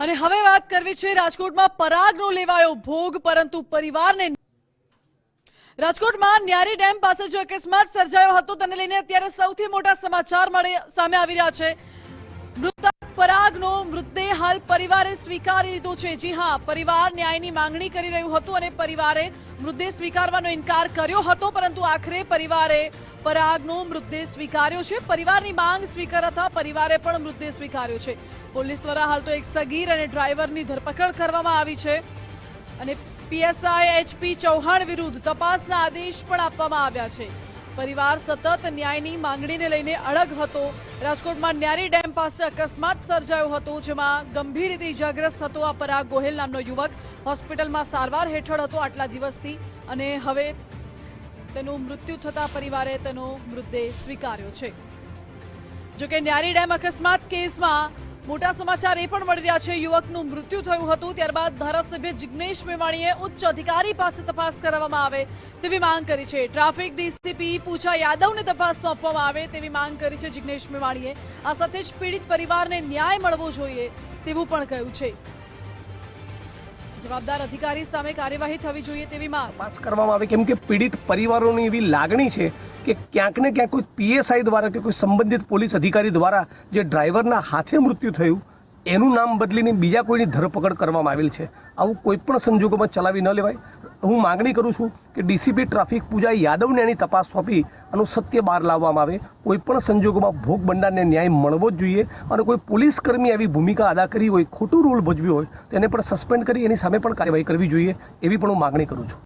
અને હવે વાત કરવી છે રાજકોટમાં પરાગનો લેવાયો ભોગ, પરંતુ પરિવારને રાજકોટમાં ન્યારી ડેમ પાસે જો અકસ્માત સર્જાયો હતો, તેને લઈને અત્યારે સૌથી મોટા સમાચાર મળે સામે આવી રહ્યા છે. મૃતક પરાગનો મૃતદેહ હાલ પરિવારે સ્વીકારી લીધો છે. જી હા, પરિવાર ન્યાયની માંગણી કરી રહ્યું હતું અને પરિવારે મૃતદેહ સ્વીકારવાનો ઇનકાર કર્યો હતો, પરંતુ આખરે પરિવારે પરાગનો મૃતદેહ સ્વીકાર્યો છે. પરિવારની માંગ સ્વીકારતા પરિવારે પણ મૃતદેહ સ્વીકાર્યો છે. પોલીસ દ્વારા હાલ તો એક સગીર અને ડ્રાઈવરની ધરપકડ કરવામાં આવી છે અને પીએસઆઈ એચપી ચૌહાણ વિરુદ્ધ તપાસના આદેશ પણ આપવામાં આવ્યા છે. પરિવાર સતત ન્યાયની માંગણીને લઈને અડગ હતો. રાજકોટમાં ન્યારી ડેમ પાસે અકસ્માત સર્જાયો હતો, જેમાં ગંભીર રીતે ઇજાગ્રસ્ત હતો આ પરાગ ગોહેલ નામનો યુવક. હોસ્પિટલમાં સારવાર હેઠળ હતો આટલા દિવસથી અને હવે તેનું મૃત્યુ થતા પરિવારે તેનો મૃતદેહ સ્વીકાર્યો છે. જોકે ન્યારી ડેમ અકસ્માત કેસમાં મોટા સમાચાર એ પણ મળી રહ્યા છે, યુવકનું મૃત્યુ થયું હતું, ત્યારબાદ ધારાસભ્ય જિગ્નેશ મેવાણીએ ઉચ્ચ અધિકારી પાસે તપાસ કરાવવામાં આવે તેવી માંગ કરી છે. ટ્રાફિક ડીસીપી પૂજા યાદવને તપાસ સોંપવામાં આવે તેવી માંગ કરી છે જિગ્નેશ મેવાણીએ. આ સાથે જ પીડિત પરિવારને ન્યાય મળવો જોઈએ તેવું પણ કહ્યું છે. જવાબદાર અધિકારી સામે કાર્યવાહી થવી જોઈએ તેવી માંગ. તપાસ કરવામાં આવે કેમ કે પીડિત પરિવારોની એવી લાગણી છે કે ક્યાંક ને ક્યાંક કોઈ પીએસઆઈ દ્વારા કે કોઈ સંબંધિત પોલીસ અધિકારી દ્વારા જે ડ્રાઈવરના હાથે મૃત્યુ થયું, એનું નામ બદલીને બીજા કોઈની ધરપકડ કરવામાં આવેલ છે. આવું કોઈ પણ સંજોગોમાં ચલાવી ન લેવાય. હું માગણી કરું છું કે ડીસીપી ટ્રાફિક પૂજા યાદવને એની તપાસ સોંપી આનું સત્ય બહાર લાવવામાં આવે. કોઈ પણ સંજોગોમાં ભોગ બનનારને ન્યાય મળવો જ જોઈએ અને કોઈ પોલીસ કર્મી આવી ભૂમિકા અદા કરી હોય, ખોટું રૂલ ભજવ્યો હોય, તો એને પણ સસ્પેન્ડ કરી, એની સામે પણ કાર્યવાહી કરવી જોઈએ એવી પણ હું માગણી કરું છું.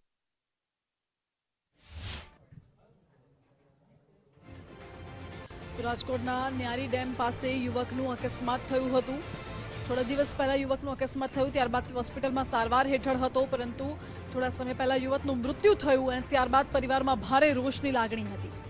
રાજકોટના ન્યારી ડેમ પાસે યુવકનું અકસ્માત થયું હતું. થોડા દિવસ પહેલા યુવકનું અકસ્માત થયું, ત્યારબાદ હોસ્પિટલમાં સારવાર હેઠળ હતો, પરંતુ થોડા સમય પહેલા યુવકનું મૃત્યુ થયું અને ત્યારબાદ પરિવારમાં ભારે રોષની લાગણી હતી.